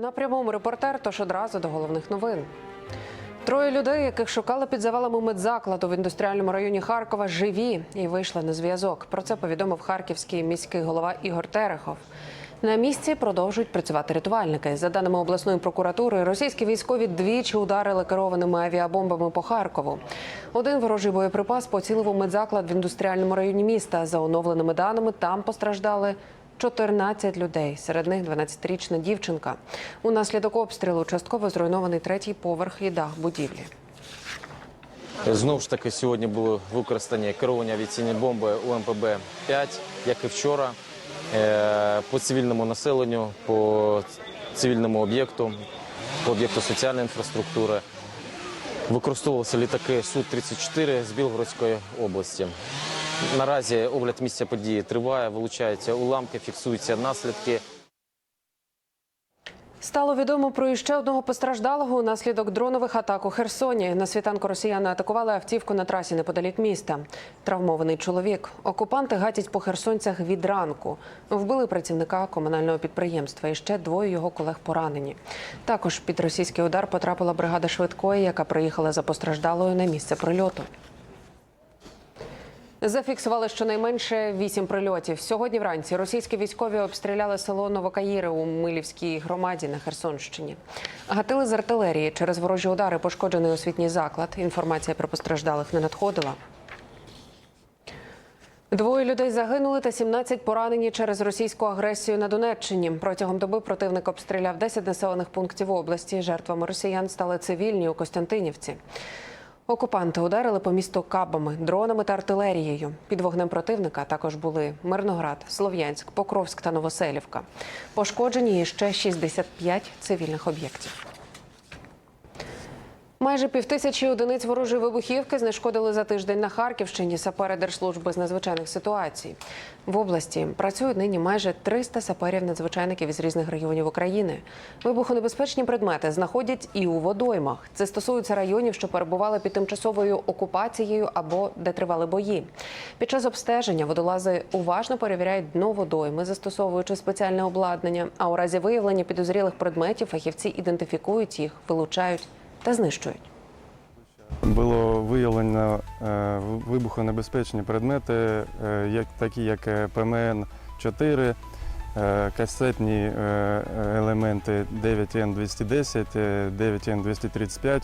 На прямому репортер, тож одразу до головних новин. Троє людей, яких шукали під завалами медзакладу в індустріальному районі Харкова, живі і вийшли на зв'язок. Про це повідомив харківський міський голова Ігор Терехов. На місці продовжують працювати рятувальники. За даними обласної прокуратури, російські військові двічі ударили керованими авіабомбами по Харкову. Один ворожий боєприпас поцілив у медзаклад в індустріальному районі міста. За оновленими даними, там постраждали 14 людей, серед них 12-річна дівчинка. Унаслідок обстрілу частково зруйнований третій поверх і дах будівлі. Знову ж таки, сьогодні були використані керовані авіаційні бомби УМПБ-5, як і вчора, е, по цивільному населенню, по цивільному об'єкту, по об'єкту соціальної інфраструктури. Використовувалися літаки Су-34 з Білгородської області. Наразі огляд місця події триває, вилучаються уламки, фіксуються наслідки. Стало відомо про іще одного постраждалого унаслідок дронових атак у Херсоні. На світанку росіяни атакували автівку на трасі неподалік міста. Травмований чоловік. Окупанти гатять по херсонцях від ранку. Вбили працівника комунального підприємства. І ще двоє його колег поранені. Також під російський удар потрапила бригада швидкої, яка приїхала за постраждалою на місце прильоту. Зафіксували щонайменше вісім прильотів. Сьогодні вранці російські військові обстріляли село Новокаїри у Милівській громаді на Херсонщині. Гатили з артилерії через ворожі удари пошкоджений освітній заклад. Інформація про постраждалих не надходила. Двоє людей загинули та 17 поранені через російську агресію на Донеччині. Протягом доби противник обстріляв 10 населених пунктів області. Жертвами росіян стали цивільні у Костянтинівці. Окупанти ударили по місту кабами, дронами та артилерією. Під вогнем противника також були Мирноград, Слов'янськ, Покровськ та Новоселівка. Пошкоджені ще 65 цивільних об'єктів. Майже півтисячі одиниць ворожої вибухівки знешкодили за тиждень на Харківщині сапери Держслужби з надзвичайних ситуацій. В області працюють нині майже 300 саперів-надзвичайників із різних регіонів України. Вибухонебезпечні предмети знаходять і у водоймах. Це стосується районів, що перебували під тимчасовою окупацією або де тривали бої. Під час обстеження водолази уважно перевіряють дно водойми, застосовуючи спеціальне обладнання. А у разі виявлення підозрілих предметів фахівці ідентифікують їх, вилучають та знищують. Було виявлено е, вибухонебезпечні предмети, е, такі як е, ПМН-4, е, касетні елементи 9Н210, е, 9Н235.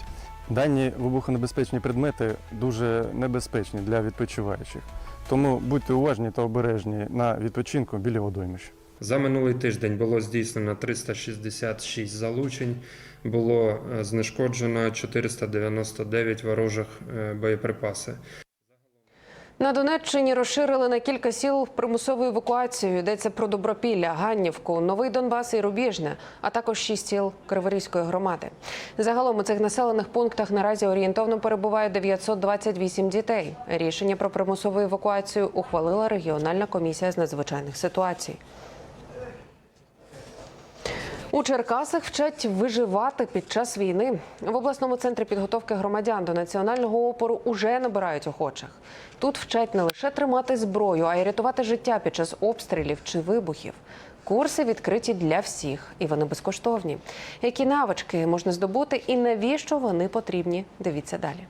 Дані вибухонебезпечні предмети дуже небезпечні для відпочиваючих. Тому будьте уважні та обережні на відпочинку біля водоймища. За минулий тиждень було здійснено 366 залучень, було е, знешкоджено 499 ворожих е, боєприпаси. На Донеччині розширили на кілька сіл примусову евакуацію. Йдеться про Добропілля, Ганнівку, Новий Донбас і Рубіжне, а також шість сіл Криворізької громади. Загалом у цих населених пунктах наразі орієнтовно перебуває 928 дітей. Рішення про примусову евакуацію ухвалила регіональна комісія з надзвичайних ситуацій. У Черкасах вчать виживати під час війни. В обласному центрі підготовки громадян до національного опору уже набирають охочих. Тут вчать не лише тримати зброю, а й рятувати життя під час обстрілів чи вибухів. Курси відкриті для всіх, і вони безкоштовні. Які навички можна здобути і навіщо вони потрібні? Дивіться далі.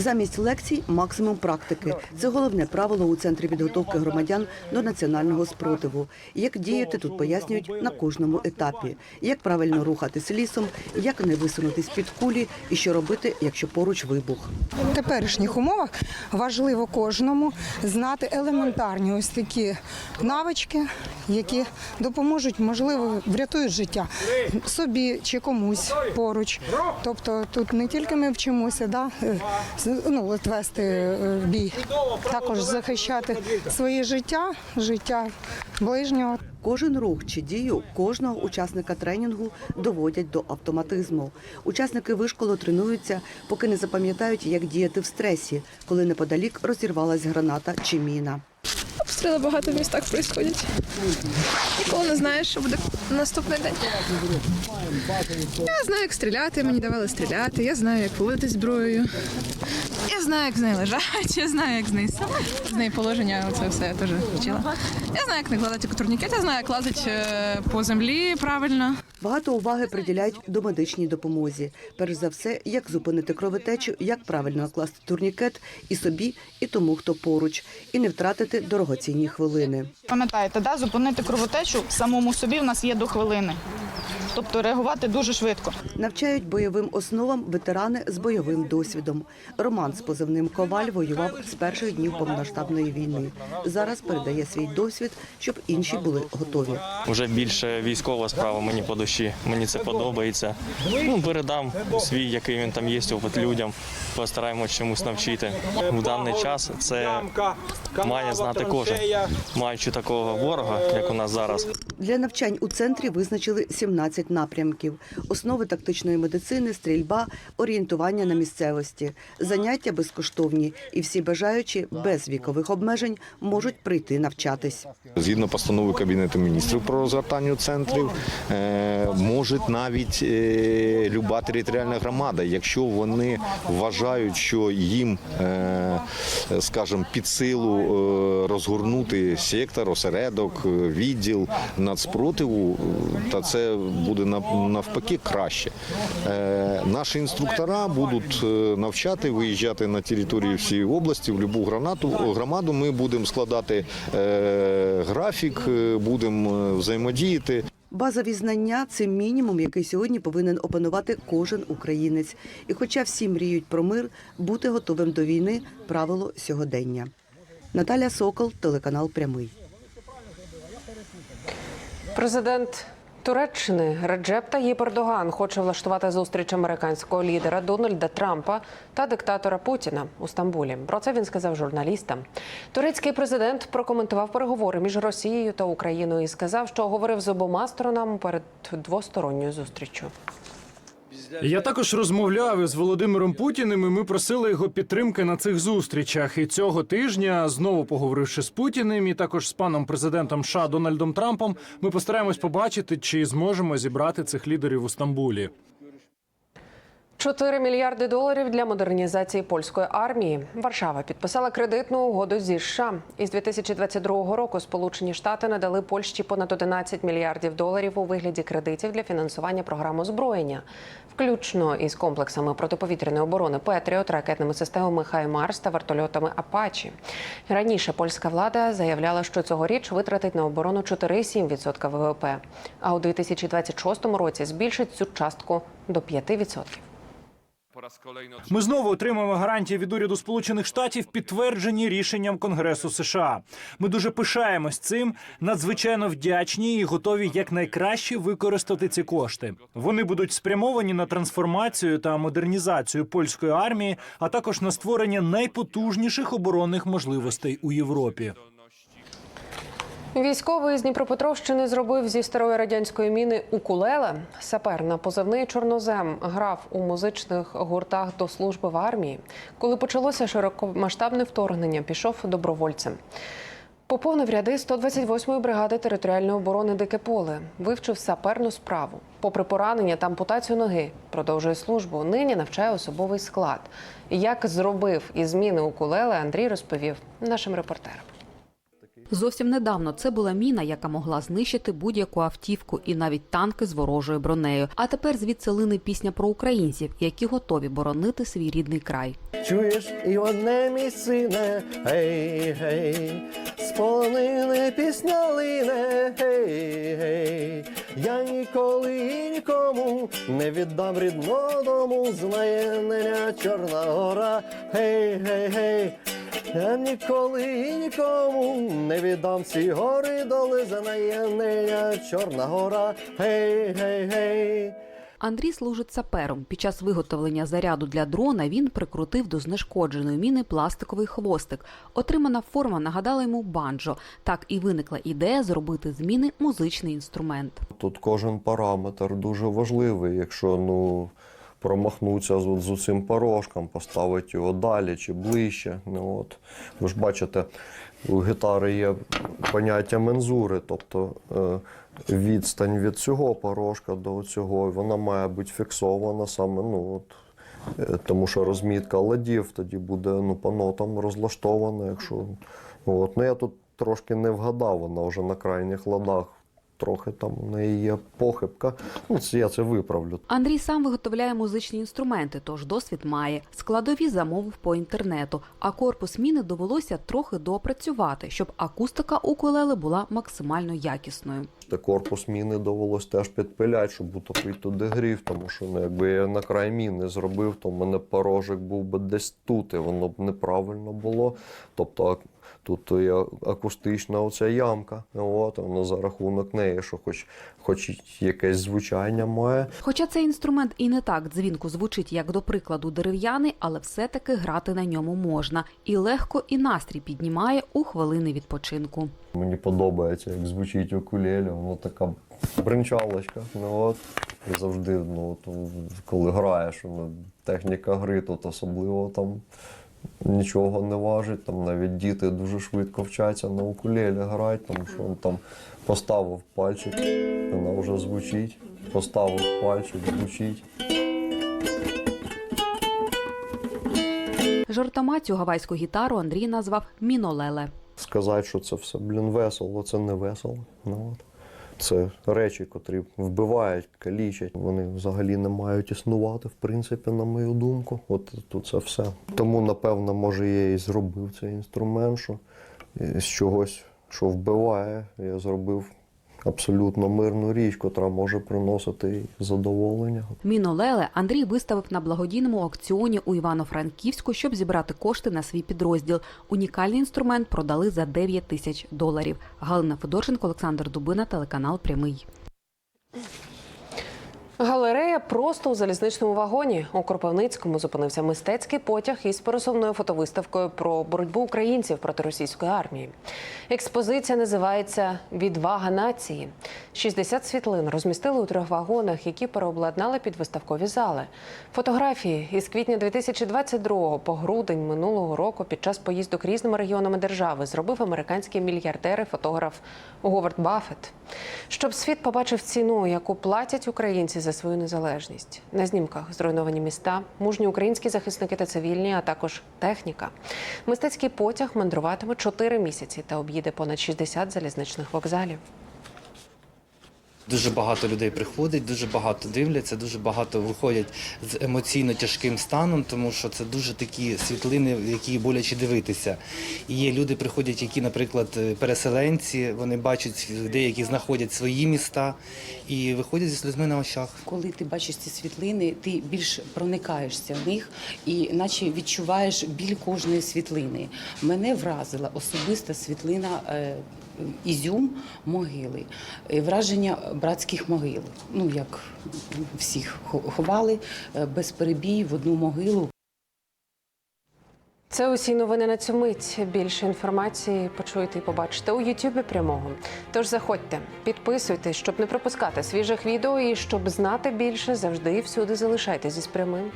Замість лекцій максимум практики. Це головне правило у центрі підготовки громадян до національного спротиву. Як діяти тут пояснюють на кожному етапі, як правильно рухатись лісом, як не висунутись під кулі і що робити, якщо поруч вибух. В теперішніх умовах важливо кожному знати елементарні ось такі навички, які допоможуть, можливо, врятують життя собі чи комусь поруч. Тобто тут не тільки ми вчимося, да, ну, відвести вести е, бій, також захищати своє життя, життя ближнього. Кожен рух чи дію кожного учасника тренінгу доводять до автоматизму. Учасники вишколу тренуються, поки не запам'ятають, як діяти в стресі, коли неподалік розірвалась граната чи міна. Обстріли багато в містах происходять. Ніколи не знаєш, що буде наступний день. Я знаю, як стріляти, мені давали стріляти, я знаю, як поводити зброєю. Я знаю, як з нею лежать, я знаю, як з нею з неї положення, це все я теж вчила. Я знаю, як не кладати турнікет, я знаю, як лазити е, по землі правильно. Багато уваги приділяють домедичній допомозі. Перш за все, як зупинити кровотечу, як правильно накласти турнікет і собі, і тому, хто поруч, і не втратити дорогоцінні хвилини. Пам'ятаєте, да, зупинити кровотечу самому собі в нас є до хвилини. Тобто реагувати дуже швидко. Навчають бойовим основам ветерани з бойовим досвідом. Роман з позивним Коваль воював з перших днів повномасштабної війни. Зараз передає свій досвід, щоб інші були готові. Вже більше військова справа мені по душі. Мені це подобається. Ну, передам свій, який він там є, опит людям. Постараємось чомусь навчити. В даний час це має знати кожен, маючи такого ворога, як у нас зараз. Для навчань у центрі визначили 17 напрямків: основи тактичної медицини, стрільба, орієнтування на місцевості. Заняття безкоштовні, і всі бажаючі без вікових обмежень можуть прийти навчатись. Згідно постанови Кабінету міністрів про розгортання центрів, е, може навіть е, люба територіальна громада, якщо вони вважають, що їм, е, скажімо, під силу розгорнути сектор, осередок, відділ нацпротиву, е, та це буде навпаки краще. Е, Наші інструктора будуть е, навчати, виїжджати на територію всієї області, в будь-яку гранату громаду. Ми будемо складати графік, будемо взаємодіяти. Базові знання це мінімум, який сьогодні повинен опанувати кожен українець. І хоча всі мріють про мир, бути готовим до війни правило сьогодення. Наталя Сокол, телеканал Прямий. Президент Туреччини Реджеп Таїп Ердоган хоче влаштувати зустріч американського лідера Дональда Трампа та диктатора Путіна у Стамбулі. Про це він сказав журналістам. Турецький президент прокоментував переговори між Росією та Україною і сказав, що говорив з обома сторонами перед двосторонньою зустріччю. Я також розмовляв із Володимиром Путіним. і Ми просили його підтримки на цих зустрічах. І цього тижня, знову поговоривши з Путіним, і також з паном президентом США Дональдом Трампом, ми постараємось побачити, чи зможемо зібрати цих лідерів у Стамбулі. 4 мільярди доларів для модернізації польської армії. Варшава підписала кредитну угоду зі США. Із 2022 року Сполучені Штати надали Польщі понад 11 мільярдів доларів у вигляді кредитів для фінансування програм озброєння, включно із комплексами протиповітряної оборони Петріот, ракетними системами Хаймарс та вертольотами Апачі. Раніше польська влада заявляла, що цьогоріч витратить на оборону 4,7% ВВП, а у 2026 році збільшить цю частку до 5%. Ми знову отримаємо гарантії від уряду Сполучених Штатів, підтверджені рішенням Конгресу США. Ми дуже пишаємось цим, надзвичайно вдячні і готові якнайкраще використати ці кошти. Вони будуть спрямовані на трансформацію та модернізацію польської армії, а також на створення найпотужніших оборонних можливостей у Європі. Військовий з Дніпропетровщини зробив зі старої радянської міни укулеле. Сапер на позивний чорнозем грав у музичних гуртах до служби в армії. Коли почалося широкомасштабне вторгнення, пішов добровольцем. Поповнив ряди 128-ї бригади територіальної оборони Дике поле, вивчив саперну справу. Попри поранення та ампутацію ноги, продовжує службу. Нині навчає особовий склад. Як зробив із зміни укулеле, Андрій розповів нашим репортерам. Зовсім недавно це була міна, яка могла знищити будь-яку автівку і навіть танки з ворожою бронею. А тепер звідси лине пісня про українців, які готові боронити свій рідний край. Чуєш, Іване, мій сине, гей, гей, з полонини пісня лине, гей, гей, я ніколи і нікому не віддам рідного дому, знає неня Чорна гора, гей, гей, гей, я ніколи і нікому не віддам ці гори доли, знає неня Чорна гора, гей, гей, гей. Андрій служить сапером. Під час виготовлення заряду для дрона він прикрутив до знешкодженої міни пластиковий хвостик. Отримана форма нагадала йому банджо. Так і виникла ідея зробити з міни музичний інструмент. Тут кожен параметр дуже важливий. Якщо ну промахнуться з, з цим порожком, поставити його далі чи ближче. Ну, от. Ви ж бачите, у гітари є поняття мензури, тобто е, відстань від цього порожка до цього, вона має бути фіксована саме ну, от, Е, Тому що розмітка ладів тоді буде ну, по нотам розлаштована. Якщо... От. Ну, я тут трошки не вгадав, вона вже на крайніх ладах. Трохи там у неї є похибка. Ну, я це виправлю. Андрій сам виготовляє музичні інструменти, тож досвід має. Складові замовив по інтернету, а корпус міни довелося трохи доопрацювати, щоб акустика укулеле була максимально якісною. Та корпус міни довелось теж підпиляти, щоб утопити туди грів, тому що ну, якби я на край міни зробив, то в мене порожик був би десь тут, і воно б неправильно було. Тобто тут є акустична оця ямка. От, воно за рахунок неї, що хоч, хоч якесь звучання має. Хоча цей інструмент і не так дзвінко звучить, як до прикладу дерев'яний, але все-таки грати на ньому можна і легко, і настрій піднімає у хвилини відпочинку. Мені подобається, як звучить укулеле, воно така бринчалочка. Ну, от. І завжди, ну, от, коли граєш, ну, техніка гри, тут особливо там нічого не важить. Там навіть діти дуже швидко вчаться на укулелі грати, тому що він там поставив пальчик, вона вже звучить, поставив пальчик, звучить. Жартома цю гавайську гітару Андрій назвав мінолеле. Сказати, що це все, блін, весело, це не весело. Ну, от. Це речі, котрі вбивають, калічать. Вони взагалі не мають існувати, в принципі, на мою думку. От тут це все. Тому, напевно, може, я і зробив цей інструмент, що з чогось, що вбиває, я зробив абсолютно мирну річ, котра може приносити задоволення. Мінолеле Андрій виставив на благодійному аукціоні у Івано-Франківську, щоб зібрати кошти на свій підрозділ. Унікальний інструмент продали за 9 тисяч доларів. Галина Федорченко, Олександр Дубина, телеканал Прямий. Галерея просто у залізничному вагоні. У Кропивницькому зупинився мистецький потяг із пересувною фотовиставкою про боротьбу українців проти російської армії. Експозиція називається Відвага нації. 60 світлин розмістили у трьох вагонах, які переобладнали під виставкові зали. Фотографії із квітня 2022 по грудень минулого року під час поїздок різними регіонами держави зробив американський мільярдер і фотограф Говард Баффет. Щоб світ побачив ціну, яку платять українці за свою незалежність. На знімках зруйновані міста, мужні українські захисники та цивільні, а також техніка. Мистецький потяг мандруватиме 4 місяці та об'їде понад 60 залізничних вокзалів. Дуже багато людей приходить, дуже багато дивляться, дуже багато виходять з емоційно тяжким станом, тому що це дуже такі світлини, в які боляче дивитися. І є люди приходять, які, наприклад, переселенці, вони бачать, деякі знаходять свої міста і виходять зі сльозми на очах. Коли ти бачиш ці світлини, ти більш проникаєшся в них і наче відчуваєш біль кожної світлини. Мене вразила особиста світлина е, Ізюм могили, Е, враження братських могил. Ну як всіх хо- ховали е, без перебій в одну могилу. Це усі новини на цю мить. Більше інформації почуєте і побачите у Ютубі прямого. Тож заходьте, підписуйтесь, щоб не пропускати свіжих відео і щоб знати більше, завжди і всюди залишайтеся з прямим.